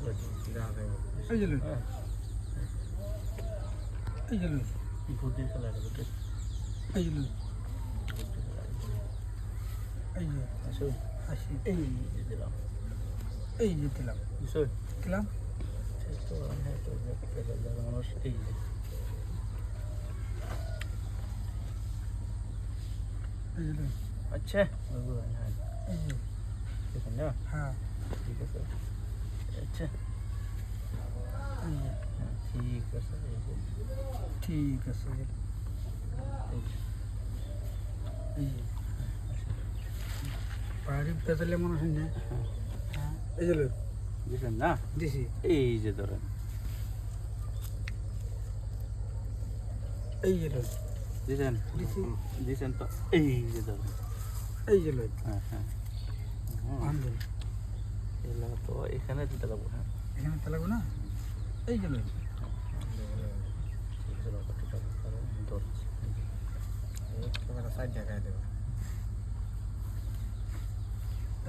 এই যে লই, হ্যাঁ এই যে লই, বুদ্ধি খেলা এটা বুদ্ধি এই যে লই, এই যে আসুন আসি এই যে দিলাম এই যে দিলাম বুঝছো দিলাম শেষ তো হ্যাঁ তো পেশার জায়গা মানুষ এই যে এই যে লই, আচ্ছা বুঝলাম আচ্ছা। ঠিক আছে ঠিক আছে। পাহাড়ি পেঁচালে মনে হয় না? হ্যাঁ এই যে লই, না? দিছি। এই যে ধরেন। এই যে দিছেন? দিছি। দিছেন তো? এই যে ধরেন। এই যে হ্যাঁ হ্যাঁ। এখানে দিতে লাগবো হ্যাঁ। এখানে তো লাগবে না? এই যে লই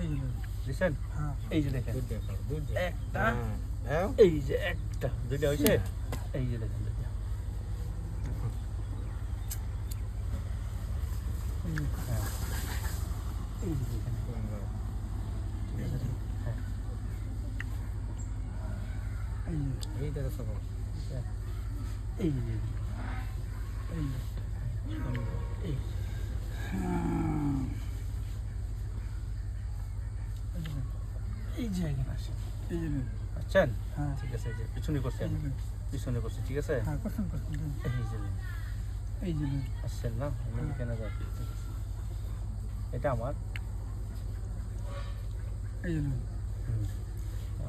এই যে লই দিছেন? হ্যাঁ। এই যে দেখেন। একটা। এই যে একটা। দুইটা হয়েছে? এই যে দেখেন দুইটা। এই হ্যাঁ এই যে দেখেন এই যে হ্যাঁ এই যে এই এই যে এই হ্যাঁ। হ্যাঁ ঠিক আছে যে পিছনে করছি পিছনে করছি ঠিক আছে হ্যাঁ করছেন এই যে এই যে আসছেন না আমি হ্যাঁ। এখানে এটা আমার এই যে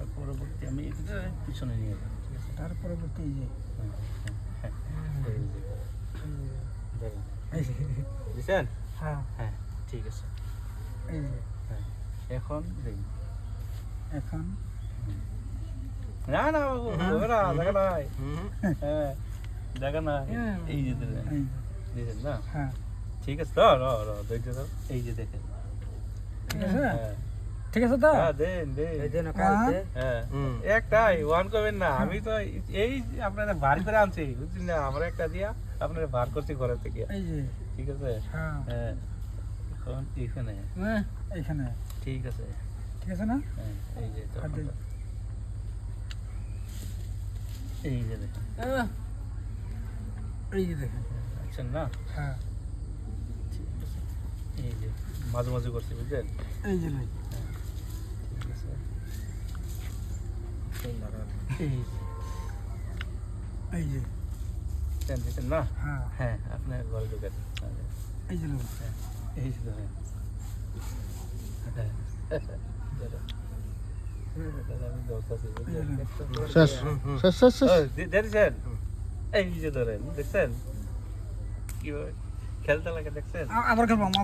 আর পরবর্তী আমি এটা পিছনে নিয়ে যাব ঠিক আছে? তার পরবর্তী এই যে হ্যাঁ, হ্যাঁ, হ্যাঁ। হ্যাঁ। হ্যাঁ ঠিক আছে। এই যে। হ্যাঁ এখন এখন? না না বাবু, না দেখা নাই হ্যাঁ। দেখা না। এই যে। দিলেন না? হ্যাঁ। ঠিক আছে তো র র ধৈর্য ধর। এই যে দেখেন। ঠিক আছে হ্যাঁ ঠিক আছে তো? হ্যাঁ দেন দেন। হ্যাঁ, হ্যাঁ। একটাই ওয়ান করবেন না। আমি তো এই আপনারা বার করে আনছি বুঝছেন না? আমরা একটা দিয়া আপনারা বার করছি ঘরে থেকে। এই যে। ঠিক আছে? হ্যাঁ। হ্যাঁ। এখন এখানে। হ্যাঁ, এইখানে। ঠিক আছে। ঠিক আছে না? এই যে দিন। এই যে দেখেন। এই যে দেখেন। আচ্ছা না? হ্যাঁ। ঠিক আছে। এই যে মাঝে মাঝে করছি বুঝলেন? এই যে লই ঠিক আছে এই যে এই যে দেন দিচ্ছেন না হ্যাঁ হ্যাঁ আপনার ঘরে ঢুকেন এই যে লই হ্যাঁ এই যে ধরেন হ্যাঁ ধরেন। দাদা, আমি দৌড়তাছি, বুঝলেন? শেষ শেষ শেষ শেষ ও, দি- দেখছেন এই যে ধরেন দেখছেন কীভাবে খেলতে লাগে দেখছেন আবার খেলব